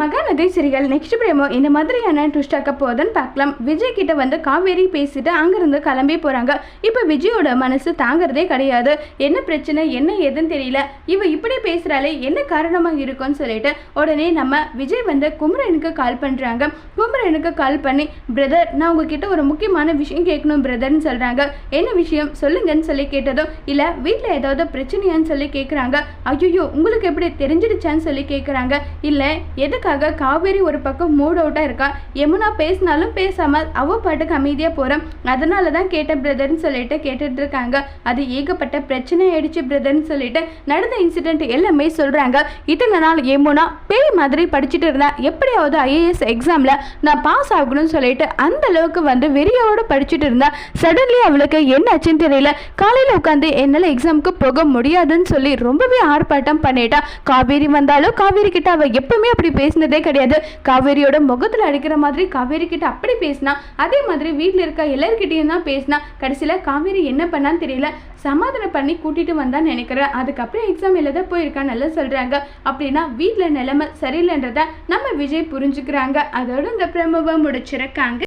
Mahanadi சிறிகள் next பிரேமோ இந்த மாதிரியான twist ஆக்க போதுன்னு பார்க்கலாம். விஜய் கிட்ட வந்து காவேரி பேசிட்டு அங்கிருந்து கிளம்பி போறாங்க. இப்போ விஜயோட மனசு தாங்கிறதே கிடையாது. என்ன பிரச்சனை என்ன ஏதுன்னு தெரியல. இவ இப்படி பேசுறாலே என்ன காரணமாக இருக்கும்னு சொல்லிட்டு உடனே நம்ம விஜய் வந்து குமரனுக்கு கால் பண்றாங்க. குமரனுக்கு கால் பண்ணி பிரதர் நான் உங்ககிட்ட ஒரு முக்கியமான விஷயம் கேட்கணும் பிரதர்னு சொல்றாங்க. என்ன விஷயம்? சொல்லுங்கன்னு சொல்லி கேட்டதும் இல்ல வீட்டில் ஏதாவது பிரச்சனையான்னு சொல்லி கேட்குறாங்க ஐயோ உங்களுக்கு எப்படி தெரிஞ்சிடுச்சான்னு சொல்லி கேட்குறாங்க இல்லை எதுக்காக காவேரி ஒரு பக்கம் மூட் அவுட்டாக இருக்கா? யமுனா பேசினாலும் பேசாமல் அவ பாட்டுக்கு அமைதியாக போகிறோம் அதனால தான் கேட்ட பிரதர்னு சொல்லிட்டு கேட்டுட்டு இருக்காங்க. அது ஏகப்பட்ட பிரச்சனை ஆயிடுச்சு பிரதர்னு சொல்லிட்டு. நடந்த இன்சிடென்ட் எல்லாமே சொல்கிறாங்க இத்தனை நாள் யமுனா பேய் மாதிரி படிச்சுட்டு இருந்தா. எப்படியாவது ஐஏஎஸ் எக்ஸாமில் நான் பாஸ் ஆகணும்னு சொல்லிட்டு அந்த அளவுக்கு வந்து வெறியோடு படிச்சுட்டு இருந்தா. சடன்லி அவளுக்கு என்ன ஆச்சுன்னு தெரியல. காலையில் உட்காந்து என்னால் எக்ஸாமுக்கு போக முடியாதுன்னு சொல்லி ரொம்பவே ஆர்ப்பாட்டம் பண்ணிட்டா. காவேரி வந்தாலும் காவேரி கிட்ட அவள் எப்பவுமே அப்படி பேசினதே கிடையாது. காவேரியோட முகத்துல அடிக்கிற மாதிரி காவேரி கிட்ட அப்படி பேசினா அதே மாதிரி வீட்டில் இருக்க எல்லார்கிட்டயும் தான் பேசினா கடைசியில காவேரி என்ன பண்ணான்னு தெரியல. சமாதானம் பண்ணி கூட்டிட்டு வந்தான்னு நினைக்கிறேன். அதுக்கப்புறம் எக்ஸாம் எழுத போயிருக்கான்னு நல்லா சொல்றாங்க. அப்படின்னா வீட்டில் நிலைமை சரியில்லைன்றத நம்ம விஜய் புரிஞ்சுக்கிறாங்க. அதோட இந்த பிரமவை முடிச்சிருக்காங்க.